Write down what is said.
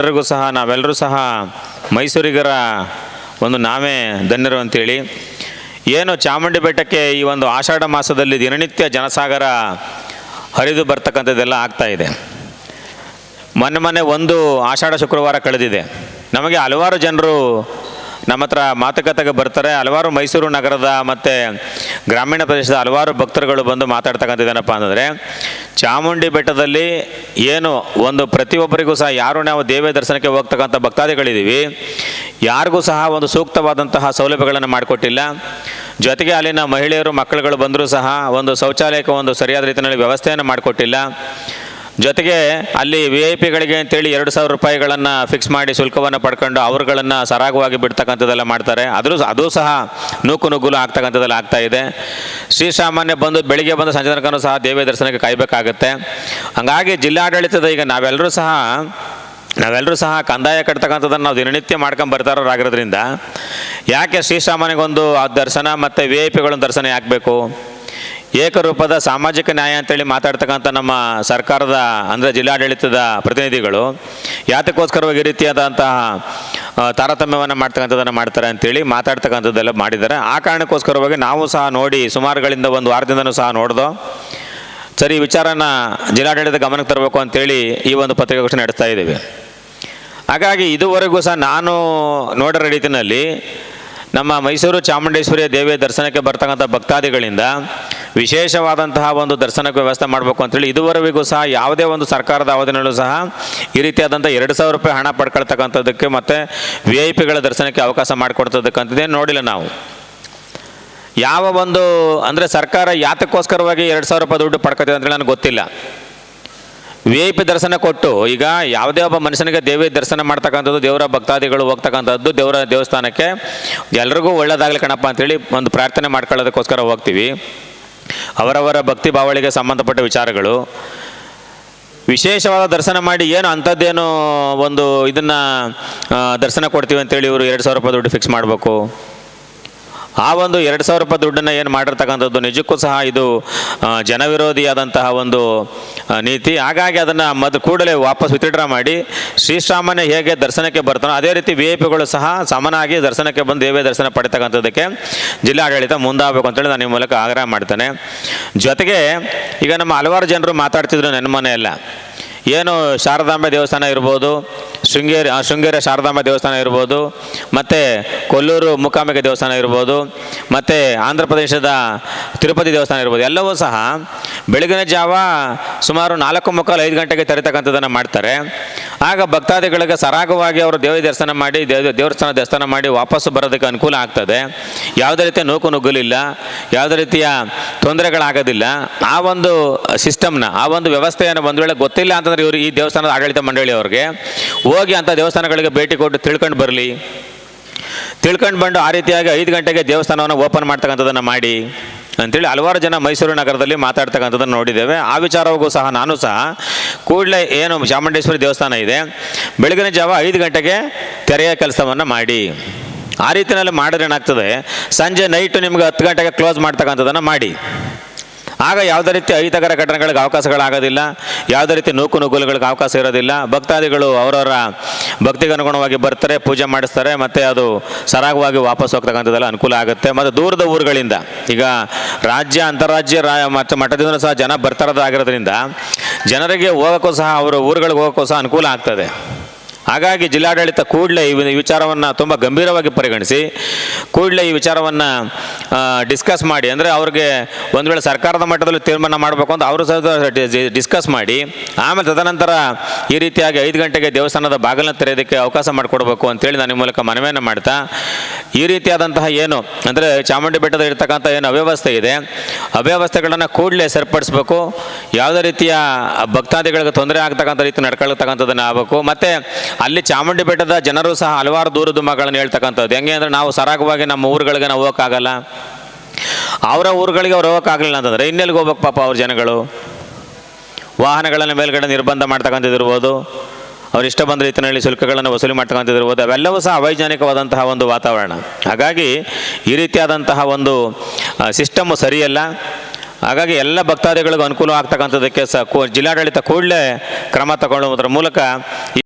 ಎಲ್ಲರಿಗೂ ಸಹ, ನಾವೆಲ್ಲರೂ ಸಹ ಮೈಸೂರಿಗರ ಒಂದು ನಾವೇ ಧನ್ಯರು ಅಂತೇಳಿ. ಏನು ಚಾಮುಂಡಿ ಬೆಟ್ಟಕ್ಕೆ ಈ ಒಂದು ಆಷಾಢ ಮಾಸದಲ್ಲಿ ದಿನನಿತ್ಯ ಜನಸಾಗರ ಹರಿದು ಬರ್ತಕ್ಕಂಥದ್ದೆಲ್ಲ ಆಗ್ತಾ ಇದೆ. ಮೊನ್ನೆ ಮೊನ್ನೆ ಒಂದು ಆಷಾಢ ಶುಕ್ರವಾರ ಕಳೆದಿದೆ. ನಮಗೆ ಹಲವಾರು ಜನರು ನಮ್ಮ ಹತ್ರ ಮಾತುಕತೆಗೆ ಬರ್ತಾರೆ. ಹಲವಾರು ಮೈಸೂರು ನಗರದ ಮತ್ತು ಗ್ರಾಮೀಣ ಪ್ರದೇಶದ ಹಲವಾರು ಭಕ್ತರುಗಳು ಬಂದು ಮಾತಾಡ್ತಕ್ಕಂಥದ್ದೇನಪ್ಪ ಅಂದರೆ ಚಾಮುಂಡಿ ಬೆಟ್ಟದಲ್ಲಿ ಏನು ಒಂದು ಪ್ರತಿಯೊಬ್ಬರಿಗೂ ಸಹ ಯಾರು ನಾವು ದೇವ ದರ್ಶನಕ್ಕೆ ಹೋಗ್ತಕ್ಕಂಥ ಭಕ್ತಾದಿಗಳಿದ್ದೀವಿ. ಯಾರಿಗೂ ಸಹ ಒಂದು ಸೂಕ್ತವಾದಂತಹ ಸೌಲಭ್ಯಗಳನ್ನು ಮಾಡಿಕೊಟ್ಟಿಲ್ಲ. ಜೊತೆಗೆ ಅಲ್ಲಿನ ಮಹಿಳೆಯರು, ಮಕ್ಕಳುಗಳು ಬಂದರೂ ಸಹ ಒಂದು ಶೌಚಾಲಯಕ್ಕೆ ಒಂದು ಸರಿಯಾದ ರೀತಿಯಲ್ಲಿ ವ್ಯವಸ್ಥೆಯನ್ನು ಮಾಡಿಕೊಟ್ಟಿಲ್ಲ. ಜೊತೆಗೆ ಅಲ್ಲಿ ವಿ ಐ ಪಿಗಳಿಗೆ ಅಂತೇಳಿ ಎರಡು ಸಾವಿರ ರೂಪಾಯಿಗಳನ್ನು ಫಿಕ್ಸ್ ಮಾಡಿ ಶುಲ್ಕವನ್ನು ಪಡ್ಕೊಂಡು ಅವರುಗಳನ್ನು ಸರಾಗವಾಗಿ ಬಿಡ್ತಕ್ಕಂಥದ್ದೆಲ್ಲ ಮಾಡ್ತಾರೆ. ಅದರೂ ಅದು ಸಹ ನೂಕು ನುಗ್ಗುಲು ಆಗ್ತಕ್ಕಂಥದ್ದೆಲ್ಲ ಆಗ್ತಾ ಇದೆ. ಶ್ರೀಸಾಮಾನ್ಯ ಬಂದು ಬೆಳಿಗ್ಗೆ ಬಂದು ಸಂಜೆ ತನಕನೂ ಸಹ ದೇವಿಯ ದರ್ಶನಕ್ಕೆ ಕಾಯಬೇಕಾಗುತ್ತೆ. ಹಂಗಾಗಿ ಜಿಲ್ಲಾಡಳಿತದ ಈಗ ನಾವೆಲ್ಲರೂ ಸಹ ನಾವೆಲ್ಲರೂ ಸಹ ಕಂದಾಯ ಕಟ್ತಕ್ಕಂಥದ್ದನ್ನು ನಾವು ದಿನನಿತ್ಯ ಮಾಡ್ಕೊಂಡು ಬರ್ತಾರೋರಾಗಿರೋದ್ರಿಂದ ಯಾಕೆ ಶ್ರೀಸಾಮಾನ್ಯಗೊಂದು ಆ ದರ್ಶನ ಮತ್ತು ವಿ ಐ ಪಿಗಳೊಂದು ದರ್ಶನ ಯಾಕೆ ಬೇಕು ಏಕರೂಪದ ಸಾಮಾಜಿಕ ನ್ಯಾಯ ಅಂತೇಳಿ ಮಾತಾಡ್ತಕ್ಕಂಥ ನಮ್ಮ ಸರ್ಕಾರದ, ಅಂದರೆ ಜಿಲ್ಲಾಡಳಿತದ ಪ್ರತಿನಿಧಿಗಳು ಯಾತಕ್ಕೋಸ್ಕರವಾಗಿ ಈ ರೀತಿಯಾದಂತಹ ತಾರತಮ್ಯವನ್ನು ಮಾಡ್ತಕ್ಕಂಥದ್ದನ್ನು ಮಾಡ್ತಾರೆ ಅಂತೇಳಿ ಮಾತಾಡ್ತಕ್ಕಂಥದ್ದೆಲ್ಲ ಮಾಡಿದ್ದಾರೆ. ಆ ಕಾರಣಕ್ಕೋಸ್ಕರವಾಗಿ ನಾವು ಸಹ ನೋಡಿ ಸುಮಾರುಗಳಿಂದ ಒಂದು ವಾರದಿಂದನೂ ಸಹ ನೋಡ್ದೋ, ಸರಿ ವಿಚಾರನ ಜಿಲ್ಲಾಡಳಿತ ಗಮನಕ್ಕೆ ತರಬೇಕು ಅಂತೇಳಿ ಈ ಒಂದು ಪತ್ರಿಕಾಗೋಷ್ಠಿ ನಡೆಸ್ತಾ ಇದ್ದೀವಿ. ಹಾಗಾಗಿ ಇದುವರೆಗೂ ಸಹ ನಾನು ನೋಡಿರೋ ರೀತಿಯಲ್ಲಿ ನಮ್ಮ ಮೈಸೂರು ಚಾಮುಂಡೇಶ್ವರಿಯ ದೇವಿಯ ದರ್ಶನಕ್ಕೆ ಬರ್ತಕ್ಕಂಥ ಭಕ್ತಾದಿಗಳಿಂದ ವಿಶೇಷವಾದಂತಹ ಒಂದು ದರ್ಶನಕ್ಕೆ ವ್ಯವಸ್ಥೆ ಮಾಡಬೇಕು ಅಂತೇಳಿ ಇದುವರೆಗೂ ಸಹ ಯಾವುದೇ ಒಂದು ಸರ್ಕಾರದ ಅವಧಿನಲ್ಲೂ ಸಹ ಈ ರೀತಿಯಾದಂಥ ಎರಡು ಸಾವಿರ ರೂಪಾಯಿ ಹಣ ಪಡ್ಕೊಳ್ತಕ್ಕಂಥದ್ದಕ್ಕೆ ಮತ್ತು ವಿ ಐ ಪಿಗಳ ದರ್ಶನಕ್ಕೆ ಅವಕಾಶ ಮಾಡಿಕೊಡ್ತದಕ್ಕಂಥದ್ದೇನು ನೋಡಿಲ್ಲ ನಾವು. ಯಾವ ಒಂದು ಅಂದರೆ ಸರ್ಕಾರ ಯಾತಕ್ಕೋಸ್ಕರವಾಗಿ ಎರಡು ಸಾವಿರ ರೂಪಾಯಿ ದುಡ್ಡು ಪಡ್ಕೊತಿದೆ ಅಂತೇಳಿ ನನಗೆ ಗೊತ್ತಿಲ್ಲ. ವಿ ಐ ಪಿ ದರ್ಶನ ಕೊಟ್ಟು ಈಗ ಯಾವುದೇ ಒಬ್ಬ ಮನುಷ್ಯನಿಗೆ ದೇವಿ ದರ್ಶನ ಮಾಡ್ತಕ್ಕಂಥದ್ದು, ದೇವರ ಭಕ್ತಾದಿಗಳು ಹೋಗ್ತಕ್ಕಂಥದ್ದು, ದೇವರ ದೇವಸ್ಥಾನಕ್ಕೆ, ಎಲ್ರಿಗೂ ಒಳ್ಳೇದಾಗಲಿ ಕಣಪ್ಪ ಅಂತೇಳಿ ಒಂದು ಪ್ರಾರ್ಥನೆ ಮಾಡ್ಕೊಳ್ಳೋದಕ್ಕೋಸ್ಕರ ಹೋಗ್ತೀವಿ. ಅವರವರ ಭಕ್ತಿ ಭಾವಳಿಗೆ ಸಂಬಂಧಪಟ್ಟ ವಿಚಾರಗಳು. ವಿಶೇಷವಾದ ದರ್ಶನ ಮಾಡಿ ಏನು ಅಂಥದ್ದೇನು ಒಂದು ಇದನ್ನು ದರ್ಶನ ಕೊಡ್ತೀವಿ ಅಂತೇಳಿ ಇವರು ಎರಡು ಸಾವಿರ ರೂಪಾಯಿ ದುಡ್ಡು ಫಿಕ್ಸ್ ಮಾಡಬೇಕು. ಆ ಒಂದು ಎರಡು ಸಾವಿರ ರೂಪಾಯಿ ದುಡ್ಡನ್ನು ಏನು ಮಾಡಿರ್ತಕ್ಕಂಥದ್ದು ನಿಜಕ್ಕೂ ಸಹ ಇದು ಜನವಿರೋಧಿಯಾದಂತಹ ಒಂದು ನೀತಿ. ಹಾಗಾಗಿ ಅದನ್ನು ಮದ್ ಕೂಡಲೇ ವಾಪಸ್ ವಿತ್ಡ್ರಾ ಮಾಡಿ ಶ್ರೀಶ್ರಾಮನೇ ಹೇಗೆ ದರ್ಶನಕ್ಕೆ ಬರ್ತಾನೋ ಅದೇ ರೀತಿ ವಿ ಐ ಪಿಗಳು ಸಹ ಸಮನಾಗಿ ದರ್ಶನಕ್ಕೆ ಬಂದು ದೇವೇ ದರ್ಶನ ಪಡಿತಕ್ಕಂಥದ್ದಕ್ಕೆ ಜಿಲ್ಲಾಡಳಿತ ಮುಂದಾಗಬೇಕು ಅಂತೇಳಿ ನಾನು ಈ ಮೂಲಕ ಆಗ್ರಹ ಮಾಡ್ತೇನೆ. ಜೊತೆಗೆ ಈಗ ನಮ್ಮ ಹಲವಾರು ಜನರು ಮಾತಾಡ್ತಿದ್ರು ನನ್ನ ಮನೆಯೆಲ್ಲ. ಏನು ಶಾರದಾಂಬೆ ದೇವಸ್ಥಾನ ಇರ್ಬೋದು ಶೃಂಗೇರಿ ಶೃಂಗೇರಿ ಶಾರದಾಂಬ ದೇವಸ್ಥಾನ ಇರ್ಬೋದು, ಮತ್ತು ಕೊಲ್ಲೂರು ಮೂಕಾಂಬಿಕೆ ದೇವಸ್ಥಾನ ಇರ್ಬೋದು, ಮತ್ತು ಆಂಧ್ರ ಪ್ರದೇಶದ ತಿರುಪತಿ ದೇವಸ್ಥಾನ ಇರ್ಬೋದು, ಎಲ್ಲವೂ ಸಹ ಬೆಳಗಿನ ಜಾವ ಸುಮಾರು ನಾಲ್ಕು ಮುಕ್ಕಾಲು ಐದು ಗಂಟೆಗೆ ತೆರೆತಕ್ಕಂಥದ್ದನ್ನು ಮಾಡ್ತಾರೆ. ಆಗ ಭಕ್ತಾದಿಗಳಿಗೆ ಸರಾಗವಾಗಿ ಅವರು ದೇವಿ ದರ್ಶನ ಮಾಡಿ, ದೇವ, ದೇವಸ್ಥಾನ ದರ್ಶನ ಮಾಡಿ ವಾಪಸ್ಸು ಬರೋದಕ್ಕೆ ಅನುಕೂಲ ಆಗ್ತದೆ. ಯಾವುದೇ ರೀತಿಯ ನೂಕು ನುಗ್ಗಲಿಲ್ಲ, ಯಾವುದೇ ರೀತಿಯ ತೊಂದರೆಗಳಾಗೋದಿಲ್ಲ. ಆ ಒಂದು ಸಿಸ್ಟಮ್ನ, ಆ ಒಂದು ವ್ಯವಸ್ಥೆಯನ್ನು ಒಂದು ವೇಳೆ ಗೊತ್ತಿಲ್ಲ ಅಂತಂದ್ರೆ ಇವರು ಈ ದೇವಸ್ಥಾನದ ಆಡಳಿತ ಮಂಡಳಿಯವ್ರಿಗೆ ಹೋಗಿ ಅಂಥ ದೇವಸ್ಥಾನಗಳಿಗೆ ಭೇಟಿ ಕೊಟ್ಟು ತಿಳ್ಕೊಂಡು ಬರಲಿ. ತಿಳ್ಕೊಂಡು ಬಂದು ಆ ರೀತಿಯಾಗಿ ಐದು ಗಂಟೆಗೆ ದೇವಸ್ಥಾನವನ್ನು ಓಪನ್ ಮಾಡ್ತಕ್ಕಂಥದ್ದನ್ನು ಮಾಡಿ ಅಂತೇಳಿ ಹಲವಾರು ಜನ ಮೈಸೂರು ನಗರದಲ್ಲಿ ಮಾತಾಡ್ತಕ್ಕಂಥದ್ದನ್ನು ನೋಡಿದ್ದೇವೆ. ಆ ವಿಚಾರವಾಗೂ ಸಹ, ನಾನು ಸಹ ಕೂಡಲೇ ಏನು ಚಾಮುಂಡೇಶ್ವರಿ ದೇವಸ್ಥಾನ ಇದೆ. ಬೆಳಗಿನ ಜಾವ ಐದು ಗಂಟೆಗೆ ತೆರೆಯ ಕೆಲಸವನ್ನು ಮಾಡಿ. ಆ ರೀತಿಯಲ್ಲಿ ಮಾಡಿದ್ರೆ ಏನಾಗ್ತದೆ? ಸಂಜೆ ನೈಟು ನಿಮ್ಗೆ ಹತ್ತು ಗಂಟೆಗೆ ಕ್ಲೋಸ್ ಮಾಡ್ತಕ್ಕಂಥದ್ದನ್ನು ಮಾಡಿ. ಆಗ ಯಾವುದೇ ರೀತಿ ಅಹಿತಕರ ಘಟನೆಗಳಿಗೆ ಅವಕಾಶಗಳಾಗೋದಿಲ್ಲ. ಯಾವುದೇ ರೀತಿ ನೂಕು ನುಗ್ಗುಲುಗಳಿಗೆ ಅವಕಾಶ ಇರೋದಿಲ್ಲ. ಭಕ್ತಾದಿಗಳು ಅವರವರ ಭಕ್ತಿಗೆ ಅನುಗುಣವಾಗಿ ಬರ್ತಾರೆ, ಪೂಜೆ ಮಾಡಿಸ್ತಾರೆ, ಮತ್ತು ಅದು ಸರಾಗವಾಗಿ ವಾಪಸ್ ಹೋಗ್ತಕ್ಕಂಥದ್ದೆಲ್ಲ ಅನುಕೂಲ ಆಗುತ್ತೆ. ಮತ್ತು ದೂರದ ಊರುಗಳಿಂದ, ಈಗ ರಾಜ್ಯ, ಅಂತಾರಾಜ್ಯ, ರಾ ಮತ್ತು ಮಠದಿಂದ ಸಹ ಜನ ಬರ್ತಾರದಾಗಿರೋದ್ರಿಂದ ಜನರಿಗೆ ಹೋಗೋಕ್ಕೂ ಸಹ ಅವರ ಊರುಗಳಿಗೆ ಹೋಗೋಕ್ಕೂ ಸಹ ಅನುಕೂಲ ಆಗ್ತದೆ. ಹಾಗಾಗಿ ಜಿಲ್ಲಾಡಳಿತ ಕೂಡಲೇ ಈ ವಿಚಾರವನ್ನು ತುಂಬ ಗಂಭೀರವಾಗಿ ಪರಿಗಣಿಸಿ, ಕೂಡಲೇ ಈ ವಿಚಾರವನ್ನು ಡಿಸ್ಕಸ್ ಮಾಡಿ, ಅಂದರೆ ಅವ್ರಿಗೆ ಒಂದು ವೇಳೆ ಸರ್ಕಾರದ ಮಟ್ಟದಲ್ಲಿ ತೀರ್ಮಾನ ಮಾಡಬೇಕು ಅಂತ ಅವರು ಸಹ ಡಿಸ್ಕಸ್ ಮಾಡಿ, ಆಮೇಲೆ ತದನಂತರ ಈ ರೀತಿಯಾಗಿ ಐದು ಗಂಟೆಗೆ ದೇವಸ್ಥಾನದ ಬಾಗಿಲನ್ನು ತೆರೆಯೋದಕ್ಕೆ ಅವಕಾಶ ಮಾಡಿಕೊಡ್ಬೇಕು ಅಂತೇಳಿ ನಾನು ಮೂಲಕ ಮನವಿಯನ್ನು ಮಾಡ್ತಾ, ಈ ರೀತಿಯಾದಂತಹ ಏನು, ಅಂದರೆ ಚಾಮುಂಡಿ ಬೆಟ್ಟದ ಇರ್ತಕ್ಕಂಥ ಏನು ಅವ್ಯವಸ್ಥೆ ಇದೆ, ಅವ್ಯವಸ್ಥೆಗಳನ್ನು ಕೂಡಲೇ ಸರಿಪಡಿಸ್ಬೇಕು, ಯಾವುದೇ ರೀತಿಯ ಭಕ್ತಾದಿಗಳಿಗೆ ತೊಂದರೆ ಆಗ್ತಕ್ಕಂಥ ರೀತಿ ನಡ್ಕೊಳ್ತಕ್ಕಂಥದ್ದನ್ನು ಆಗಬೇಕು, ಮತ್ತು ಅಲ್ಲಿ ಚಾಮುಂಡಿ ಬೆಟ್ಟದ ಜನರು ಸಹ ಹಲವಾರು ದೂರ ಮಗಳನ್ನು ಹೇಳ್ತಕ್ಕಂಥದ್ದು. ಹೆಂಗೆ ಅಂದರೆ ನಾವು ಸರಾಗವಾಗಿ ನಮ್ಮ ಊರುಗಳಿಗೆ ನಾವು ಹೋಗೋಕ್ಕಾಗಲ್ಲ. ಅವರ ಊರುಗಳಿಗೆ ಅವ್ರು ಹೋಗೋಕ್ಕಾಗಲಿಲ್ಲ ಅಂತಂದರೆ ಇನ್ನೆಲ್ಲಿಗೆ ಹೋಗ್ಬೇಕು ಪಾಪ ಅವ್ರ ಜನಗಳು? ವಾಹನಗಳನ್ನು ಮೇಲ್ಗಡೆ ನಿರ್ಬಂಧ ಮಾಡ್ತಕ್ಕಂಥದ್ದಿರ್ಬೋದು ಅವ್ರು ಇಷ್ಟ ಬಂದ ರೀತಿಯಲ್ಲಿ ಶುಲ್ಕಗಳನ್ನು ವಸೂಲಿ ಮಾಡ್ತಕ್ಕಂಥದ್ದಿರ್ಬೋದು ಅವೆಲ್ಲವೂ ಸಹ ಅವೈಜ್ಞಾನಿಕವಾದಂತಹ ಒಂದು ವಾತಾವರಣ. ಹಾಗಾಗಿ ಈ ರೀತಿಯಾದಂತಹ ಒಂದು ಸಿಸ್ಟಮ್ ಸರಿಯಲ್ಲ. ಹಾಗಾಗಿ ಎಲ್ಲ ಭಕ್ತಾದಿಗಳಿಗೂ ಅನುಕೂಲ ಆಗ್ತಕ್ಕಂಥದ್ದಕ್ಕೆ ಸಹ ಜಿಲ್ಲಾಡಳಿತ ಕೂಡಲೇ ಕ್ರಮ ತಗೊಳ್ಳುವುದರ ಮೂಲಕ